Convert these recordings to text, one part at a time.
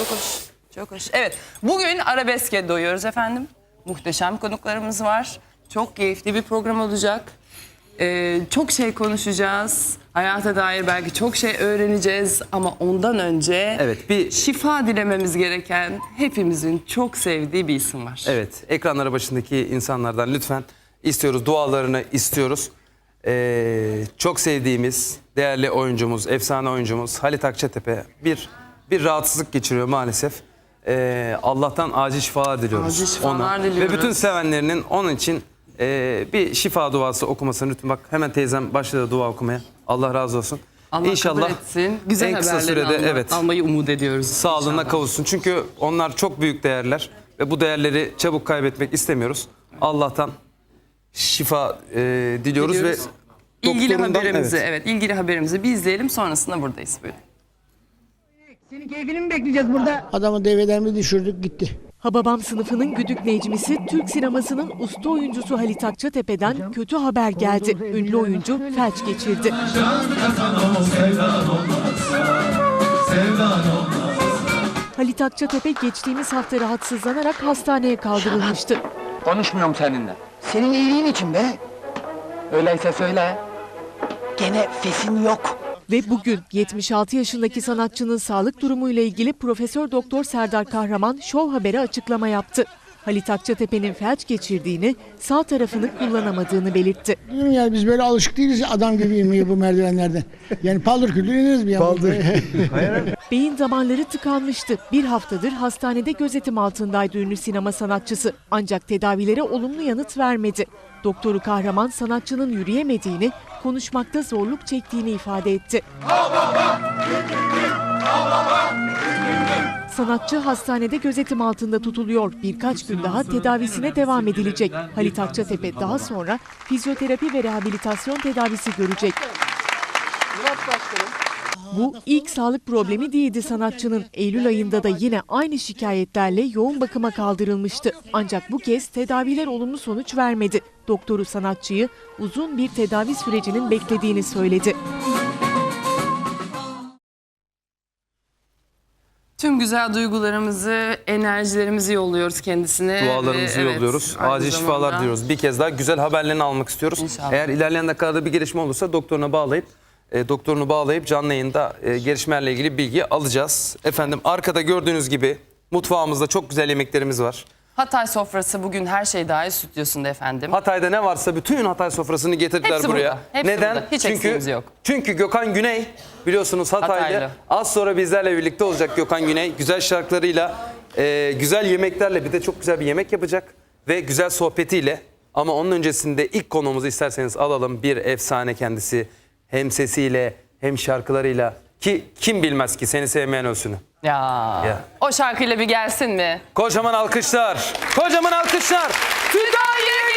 Çok hoş. Çok hoş. Evet. Bugün arabeske doyuyoruz efendim. Muhteşem konuklarımız var. Çok keyifli bir program olacak. Ee, çok şey konuşacağız. Hayata dair belki çok şey öğreneceğiz ama ondan önce Evet, bir- şifa dilememiz gereken hepimizin çok sevdiği bir isim var. Evet, ekranları başındaki insanlardan lütfen istiyoruz, dualarını istiyoruz. Ee, çok sevdiğimiz, değerli oyuncumuz, efsane oyuncumuz Halit Akçatepe bir bir rahatsızlık geçiriyor maalesef. Ee, Allah'tan acil şifalar diliyoruz Acil şifalar ona. diliyoruz. Ve bütün sevenlerinin onun için e, bir şifa duası okumasını lütfen bak hemen teyzem başladı dua okumaya. Allah razı olsun. Allah İnşallah kabul etsin. Güzel en kısa haberleri sürede alma- evet almayı umut ediyoruz. sağlığına İnşallah. kavuşsun. Çünkü onlar çok büyük değerler ve bu değerleri çabuk kaybetmek istemiyoruz. Allah'tan şifa e, diliyoruz, Diliyoruz. ve İlgili doktorundan- haberimizi, evet. evet. ilgili haberimizi bir izleyelim sonrasında buradayız. Buyurun. Senin keyfini mi bekleyeceğiz burada? Adamı devreden mi düşürdük gitti. Hababam sınıfının güdük necmisi Türk sinemasının usta oyuncusu Halit Akçatepe'den kötü haber geldi. Ünlü oyuncu felç geçirdi. Halit Akçatepe geçtiğimiz hafta rahatsızlanarak hastaneye kaldırılmıştı. Konuşmuyorum seninle. Senin iyiliğin için be. Öyleyse söyle. Gene fesin yok. Ve bugün 76 yaşındaki sanatçının sağlık durumuyla ilgili Profesör Doktor Serdar Kahraman Show Haber'e açıklama yaptı. Halit Akçatepe'nin felç geçirdiğini, sağ tarafını kullanamadığını belirtti. Diyorum ya biz böyle alışık değiliz adam gibi inmeye bu merdivenlerden. Yani paldır küldür ineriz bir yandan. Beyin damarları tıkanmıştı. Bir haftadır hastanede gözetim altındaydı ünlü sinema sanatçısı. Ancak tedavilere olumlu yanıt vermedi. Doktoru Kahraman sanatçının yürüyemediğini, konuşmakta zorluk çektiğini ifade etti. Sanatçı hastanede gözetim altında tutuluyor. Birkaç gün daha tedavisine devam edilecek. Halit Akçatepe daha sonra fizyoterapi ve rehabilitasyon tedavisi görecek. Bu ilk sağlık problemi değildi sanatçının. Eylül ayında da yine aynı şikayetlerle yoğun bakıma kaldırılmıştı. Ancak bu kez tedaviler olumlu sonuç vermedi. Doktoru sanatçıyı uzun bir tedavi sürecinin beklediğini söyledi. Tüm güzel duygularımızı, enerjilerimizi yolluyoruz kendisine. Dualarımızı Ve evet, yolluyoruz. aynı Acil şifalar zamanda diliyoruz. Bir kez daha güzel haberlerini almak istiyoruz. İnşallah. Eğer ilerleyen dakikalarda bir gelişme olursa doktoruna bağlayıp e, doktorunu bağlayıp canlı yayında e, gelişmelerle ilgili bilgi alacağız. Efendim arkada gördüğünüz gibi mutfağımızda çok güzel yemeklerimiz var. Hatay sofrası bugün her şey dahil stüdyosunda efendim. Hatay'da ne varsa bütün Hatay sofrasını getirdiler Hepsi buraya. burada, hepsi Neden? burada. Hiç çünkü eksiğimiz yok. çünkü Gökhan Güney biliyorsunuz Hataylı. Hataylı. Az sonra bizlerle birlikte olacak Gökhan Güney. Güzel şarkılarıyla, e, güzel yemeklerle bir de çok güzel bir yemek yapacak ve güzel sohbetiyle. Ama onun öncesinde ilk konuğumuzu isterseniz alalım. Bir efsane kendisi. Hem sesiyle hem şarkılarıyla ki kim bilmez ki seni sevmeyen ölsünü. Ya. Ya. O şarkıyla bir gelsin mi? Kocaman alkışlar. Kocaman alkışlar. Tüdayı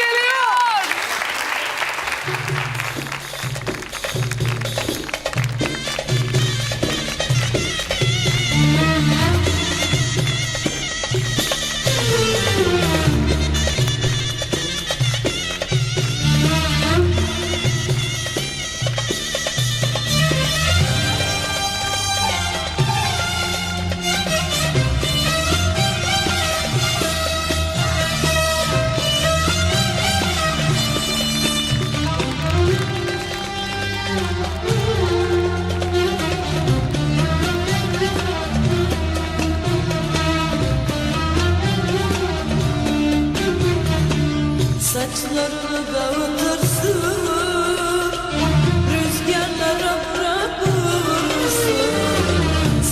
Saçlarını dağıtırsın Rüzgarlara bırakırsın.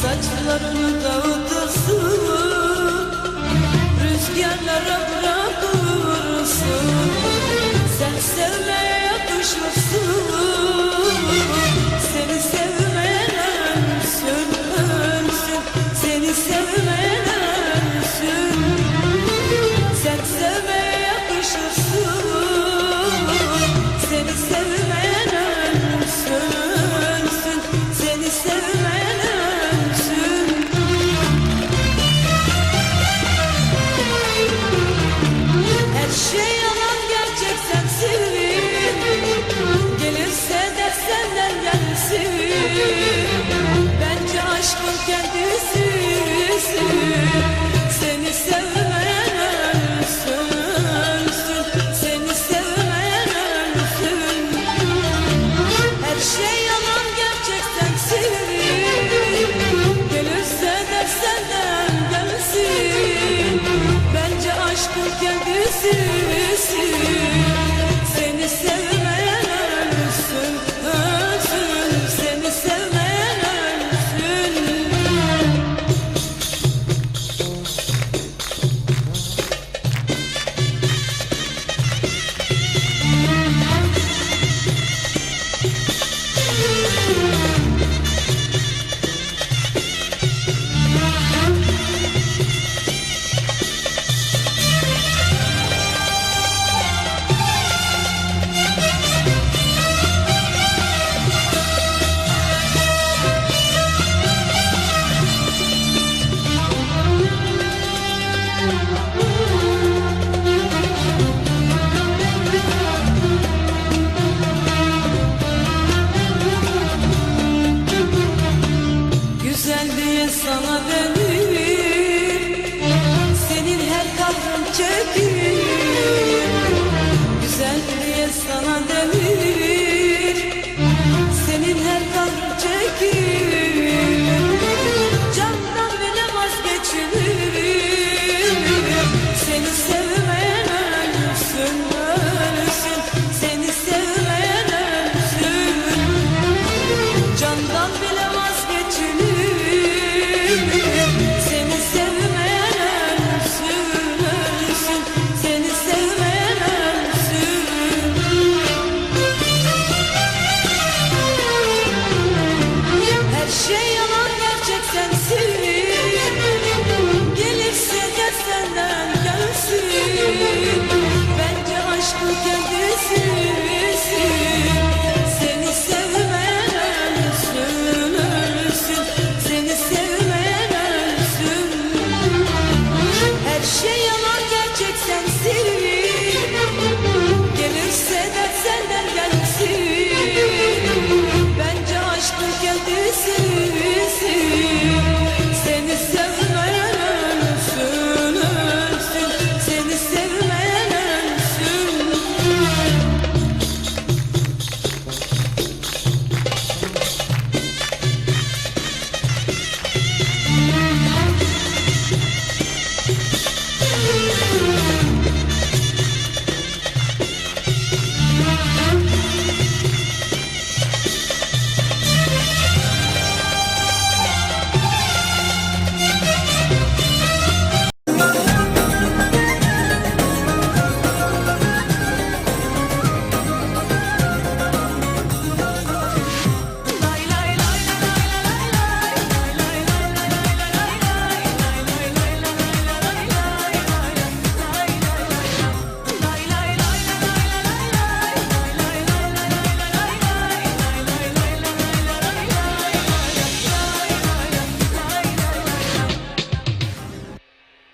Saçlarını dağıtırsın Rüzgarlara bırakırsın sana dedim